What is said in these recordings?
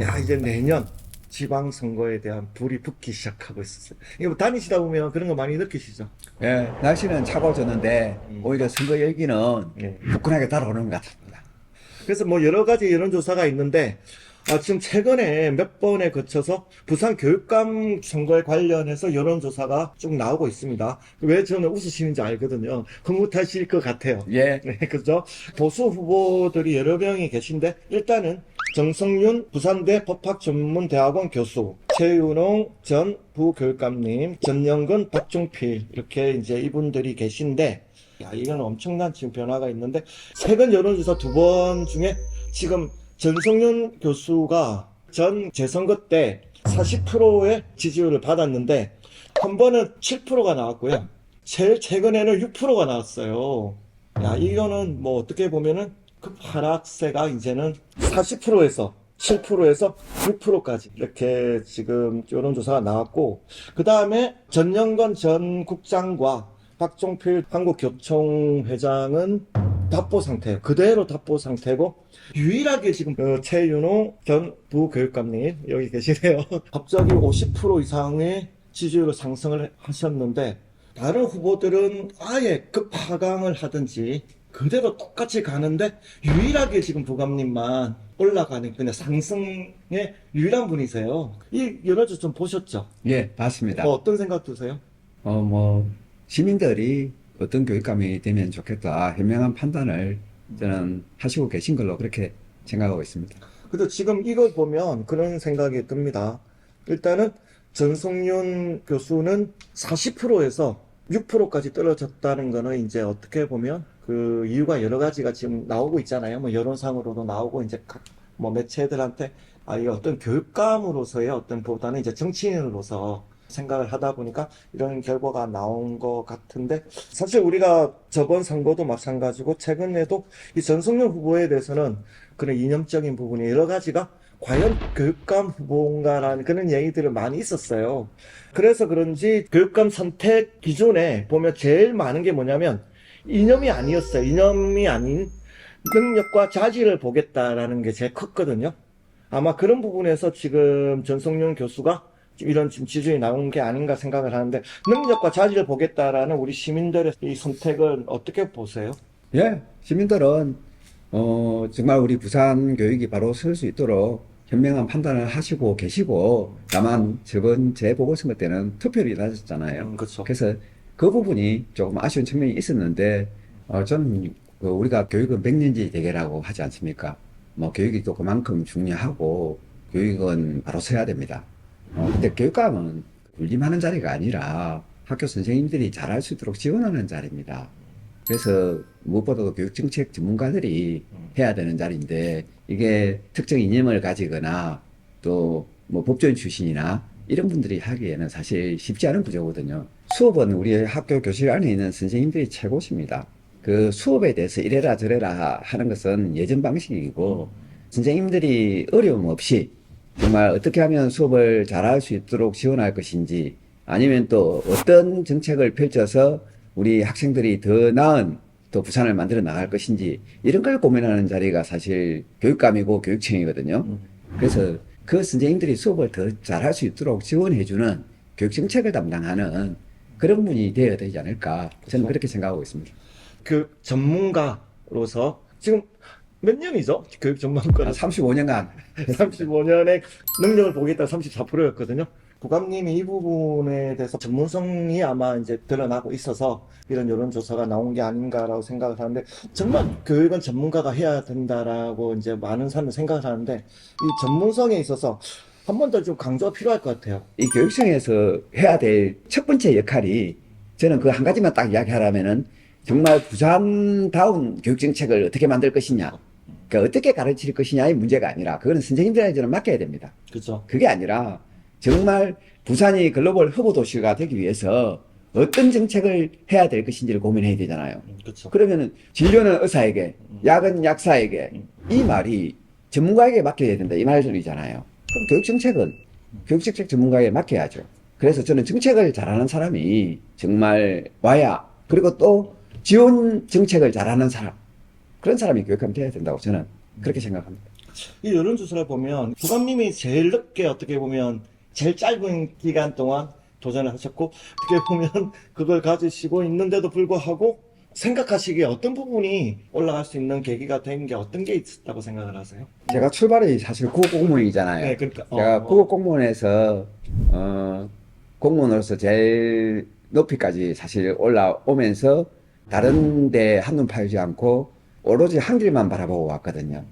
야 이제 내년 지방선거에 대한 불이 붙기 시작하고 있었어요. 이거 뭐 다니시다 보면 그런 거 많이 느끼시죠? 예, 날씨는 차가워졌는데 음. 오히려 선거 열기는 예. 후끈하게 달아오르는 것 같습니다. 그래서 뭐 여러 가지 여론조사가 있는데 아, 지금 최근에 몇 번에 거쳐서 부산 교육감 선거에 관련해서 여론조사가 쭉 나오고 있습니다. 왜 저는 웃으시는지 알거든요. 흐뭇하실 것 같아요. 예, 네, 그죠? 보수 후보들이 여러 명이 계신데, 일단은 정성윤 부산대 법학전문대학원 교수, 최윤홍 전 부교육감님, 전영근, 박종필, 이렇게 이제 이분들이 계신데, 야, 이건 엄청난 지금 변화가 있는데, 최근 여론조사 두 번 중에 지금 전성윤 교수가 전 재선거 때 40%의 지지율을 받았는데, 한 번은 7%가 나왔고요. 제일 최근에는 6%가 나왔어요. 야, 이거는 뭐 어떻게 보면은 그 하락세가 이제는 40%에서 7%에서 6%까지 이렇게 지금 여론조사가 나왔고, 그 다음에 전영건 전 국장과 박종필 한국교총 회장은 답보 상태예요. 그대로 답보 상태고, 유일하게 지금 어, 최윤호 전 부교육감님 여기 계시네요. 갑자기 50% 이상의 지지율로 상승을 하셨는데, 다른 후보들은 아예 급하강을 하든지 그대로 똑같이 가는데 유일하게 지금 부감님만 올라가는 그냥 상승의 유일한 분이세요. 이 여론조 좀 보셨죠? 예, 맞습니다. 뭐 어떤 생각 드세요? 어, 뭐, 시민들이 어떤 교육감이 되면 좋겠다, 현명한 판단을 저는 하시고 계신 걸로 그렇게 생각하고 있습니다. 근데 지금 이걸 보면 그런 생각이 듭니다. 일단은 전성윤 교수는 40%에서 6%까지 떨어졌다는 거는 이제 어떻게 보면 그 이유가 여러 가지가 지금 나오고 있잖아요. 뭐 여론상으로도 나오고 이제 각 뭐 매체들한테 아, 이 어떤 교육감으로서의 어떤 보다는 이제 정치인으로서 생각을 하다 보니까 이런 결과가 나온 것 같은데 사실 우리가 저번 선거도 마찬가지고 최근에도 이 전성윤 후보에 대해서는 그런 이념적인 부분이 여러 가지가 과연 교육감 후보인가라는 그런 얘기들을 많이 있었어요. 그래서 그런지 교육감 선택 기준에 보면 제일 많은 게 뭐냐면 이념이 아니었어요. 이념이 아닌 능력과 자질을 보겠다라는 게 제일 컸거든요. 아마 그런 부분에서 지금 전성윤 교수가 이런 지금 지준이 나온 게 아닌가 생각을 하는데 능력과 자질을 보겠다라는 우리 시민들의 이 선택은 어떻게 보세요? 예, 시민들은, 어, 정말 우리 부산 교육이 바로 설 수 있도록 현명한 판단을 하시고 계시고, 다만 저번 재보궐선거 때는 투표율이 낮았잖아요. 음, 그렇죠. 그래서 그 부분이 조금 아쉬운 측면이 있었는데, 어, 저는 그 우리가 교육은 백년지 대계라고 하지 않습니까? 뭐 교육이 또 그만큼 중요하고, 교육은 바로 서야 됩니다. 어, 근데 교육감은 군림하는 자리가 아니라 학교 선생님들이 잘할 수 있도록 지원하는 자리입니다. 그래서 무엇보다도 교육정책 전문가들이 해야 되는 자리인데, 이게 특정 이념을 가지거나 또 뭐 법조인 출신이나 이런 분들이 하기에는 사실 쉽지 않은 구조거든요. 수업은 우리 학교 교실 안에 있는 선생님들이 최고십니다. 그 수업에 대해서 이래라 저래라 하는 것은 예전 방식이고 선생님들이 어려움 없이 정말 어떻게 하면 수업을 잘할 수 있도록 지원할 것인지 아니면 또 어떤 정책을 펼쳐서 우리 학생들이 더 나은 또 부산을 만들어 나갈 것인지 이런 걸 고민하는 자리가 사실 교육감이고 교육청이거든요. 그래서 그 선생님들이 수업을 더 잘할 수 있도록 지원해주는 교육 정책을 담당하는 그런 분이 되어야 되지 않을까 저는 그렇게 생각하고 있습니다. 그 전문가로서 지금 몇 년이죠? 교육 전문가 한 35년간 35년의 능력을 보겠다 34%였거든요. 부감님이 이 부분에 대해서 전문성이 아마 이제 드러나고 있어서 이런 여론조사가 나온 게 아닌가라고 생각을 하는데 정말 교육은 전문가가 해야 된다라고 이제 많은 사람들이 생각을 하는데 이 전문성에 있어서 한 번 더 좀 강조가 필요할 것 같아요. 이 교육청에서 해야 될 첫 번째 역할이 저는 그 한 가지만 딱 이야기하라면은 정말 부산다운 교육 정책을 어떻게 만들 것이냐, 그러니까 어떻게 가르칠 것이냐의 문제가 아니라 그거는 선생님들한테 저는 맡겨야 됩니다. 그죠? 그게 아니라 정말 부산이 글로벌 허브 도시가 되기 위해서 어떤 정책을 해야 될 것인지를 고민해야 되잖아요. 그렇죠. 그러면은 진료는 의사에게, 약은 약사에게 이 말이 전문가에게 맡겨야 된다 이 말이잖아요. 그럼 교육 정책은 교육 정책 전문가에게 맡겨야죠. 그래서 저는 정책을 잘하는 사람이 정말 와야 그리고 또 지원 정책을 잘하는 사람 그런 사람이 교육하면 돼야 된다고 저는 그렇게 생각합니다. 이 여론조사를 보면 부감님이 제일 늦게 어떻게 보면 제일 짧은 기간 동안 도전을 하셨고 어떻게 보면 그걸 가지시고 있는데도 불구하고 생각하시기에 어떤 부분이 올라갈 수 있는 계기가 된 게 어떤 게 있었다고 생각을 하세요? 제가 출발이 사실 국어 공무원이잖아요. 네, 그러니까 제가 어, 국어 공무원에서 어, 공무원으로서 제일 높이까지 사실 올라오면서 다른 데 한눈 팔지 않고 오로지 한 길만 바라보고 왔거든요.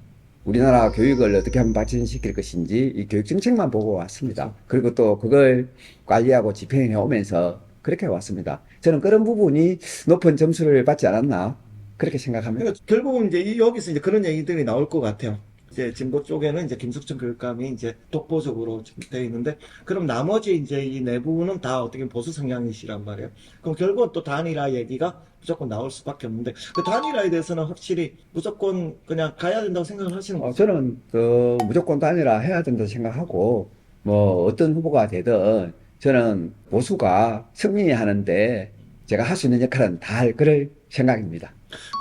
우리나라 교육을 어떻게 하면 발전시킬 것인지 이 교육 정책만 보고 왔습니다. 그리고 또 그걸 관리하고 집행해 오면서 그렇게 왔습니다. 저는 그런 부분이 높은 점수를 받지 않았나 그렇게 생각합니다. 그러니까 결국은 이제 이- 여기서 이제 그런 얘기들이 나올 것 같아요. 이제 진보 쪽에는 이제 김숙천 교육감이 이제 독보적으로 좀 되어 있는데, 그럼 나머지 이제 이 내부는 다 어떻게 보수 성향이시란 말이에요. 그럼 결국은 또 단일화 얘기가 무조건 나올 수밖에 없는데, 그 단일화에 대해서는 확실히 무조건 그냥 가야 된다고 생각을 하시는 어, 거죠. 저는 그 무조건 단일화 해야 된다 생각하고 뭐 어떤 후보가 되든 저는 보수가 승리하는데 제가 할 수 있는 역할은 다 할 그럴 생각입니다.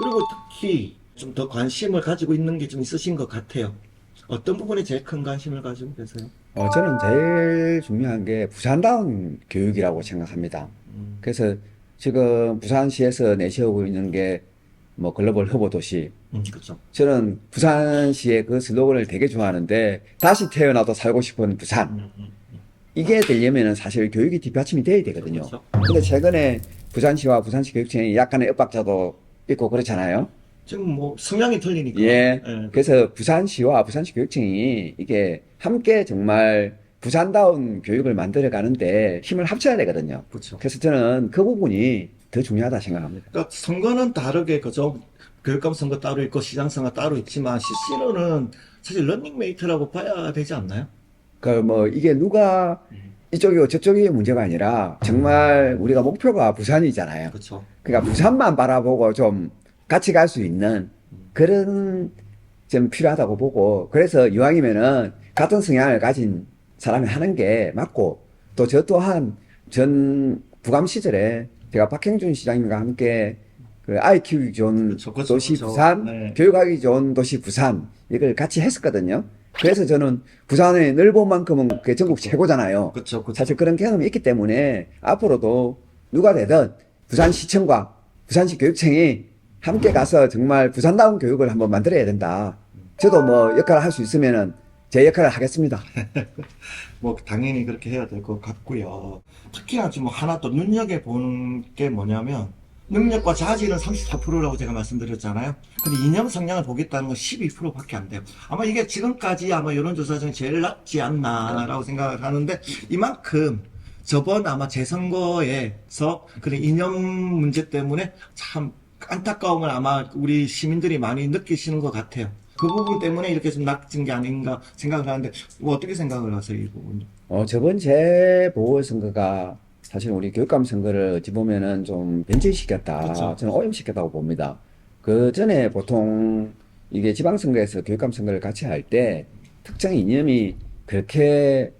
그리고 특히 좀 더 관심을 가지고 있는 게 좀 있으신 것 같아요. 어떤 부분에 제일 큰 관심을 가지고 계세요? 어, 저는 제일 중요한 게 부산다운 교육이라고 생각합니다. 음, 그래서 지금 부산시에서 내세우고 있는 게 뭐 글로벌 허브 도시. 음, 그렇죠. 저는 부산시의 그 슬로건을 되게 좋아하는데 다시 태어나도 살고 싶은 부산. 음, 음, 이게 되려면은 사실 교육이 뒷받침이 돼야 되거든요. 그렇죠. 근데 최근에 부산시와 부산시 교육청이 약간의 엇박자도 있고 그렇잖아요. 지금 뭐 성향이 틀리니까. 예. 예. 그래서 부산시와 부산시 교육청이 이게 함께 정말 부산다운 교육을 만들어 가는데 힘을 합쳐야 되거든요. 그렇죠. 그래서 저는 그 부분이 더 중요하다 생각합니다. 그러니까 선거는 다르게 그죠. 교육감 선거 따로 있고 시장 선거 따로 있지만 CC로는 사실 런닝메이트라고 봐야 되지 않나요? 그 뭐 이게 누가 이쪽이고 저쪽이 문제가 아니라 정말 우리가 목표가 부산이잖아요. 그렇죠. 그러니까 부산만 바라보고 좀 같이 갈 수 있는 그런 좀 필요하다고 보고 그래서 이왕이면은 같은 성향을 가진 사람이 하는 게 맞고 또 저 또한 전 부감 시절에 제가 박형준 시장님과 함께 그 아이 키우기 좋은 그렇죠, 그렇죠, 도시 그렇죠. 부산, 네. 교육하기 좋은 도시 부산 이걸 같이 했었거든요. 그래서 저는 부산의 넓은 만큼은 그게 전국 최고잖아요. 그렇죠. 그렇죠. 사실 그런 경험이 있기 때문에 앞으로도 누가 되든 부산시청과 부산시 교육청이 함께 가서 정말 부산다운 교육을 한번 만들어야 된다. 저도 뭐 역할을 할 수 있으면은 제 역할을 하겠습니다. 뭐 당연히 그렇게 해야 될 것 같고요. 특히나 지금 하나 또 눈여겨 보는 게 뭐냐면 능력과 자질은 34%라고 제가 말씀드렸잖아요. 근데 이념 성향을 보겠다는 건 12%밖에 안 돼요. 아마 이게 지금까지 아마 여론조사 중에 제일 낮지 않나라고 생각을 하는데 이만큼 저번 아마 재선거에서 그런 이념 문제 때문에 참 안타까움을 아마 우리 시민들이 많이 느끼시는 것 같아요. 그 부분 때문에 이렇게 좀 낮은 게 아닌가 생각을 하는데 뭐 어떻게 생각을 하세요 이 부분? 어, 저번 재보궐 선거가 사실 우리 교육감 선거를 어찌 보면은 좀 변질시켰다. 그렇죠. 저는 오염시켰다고 봅니다. 그 전에 보통 이게 지방선거에서 교육감 선거를 같이 할 때 특정 이념이 그렇게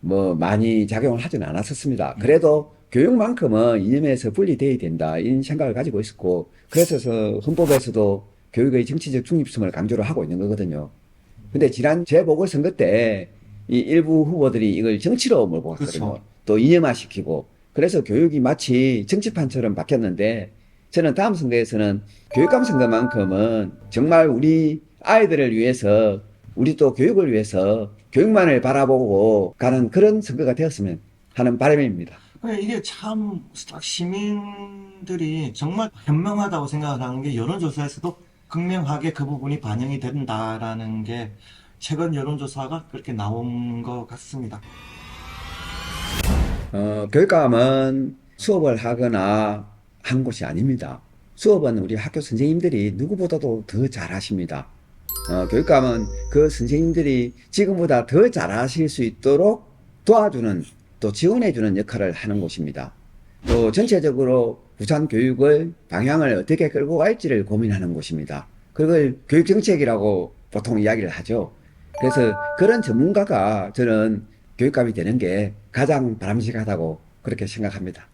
뭐 많이 작용을 하지는 않았었습니다. 그래도 교육만큼은 이념에서 분리돼야 된다. 이런 생각을 가지고 있었고, 그래서 헌법에서도 교육의 정치적 중립성을 강조를 하고 있는 거거든요. 근데 지난 재보궐선거 때 이 일부 후보들이 이걸 정치로 몰고 갔거든요. 그렇죠. 또 이념화시키고. 그래서 교육이 마치 정치판처럼 바뀌었는데 저는 다음 선거에서는 교육감 선거만큼은 정말 우리 아이들을 위해서 우리 또 교육을 위해서 교육만을 바라보고 가는 그런 선거가 되었으면 하는 바람입니다. 그래, 이게 참 시민들이 정말 현명하다고 생각을 하는 게 여론조사에서도 극명하게 그 부분이 반영이 된다라는 게 최근 여론조사가 그렇게 나온 것 같습니다. 어, 교육감은 수업을 하거나 한 곳이 아닙니다. 수업은 우리 학교 선생님들이 누구보다도 더 잘하십니다. 어, 교육감은 그 선생님들이 지금보다 더 잘하실 수 있도록 도와주는 또 지원해주는 역할을 하는 곳입니다. 또 전체적으로 부산 교육을 방향을 어떻게 끌고 갈지를 고민하는 곳입니다. 그걸 교육정책이라고 보통 이야기를 하죠. 그래서 그런 전문가가 저는 교육감이 되는 게 가장 바람직하다고 그렇게 생각합니다.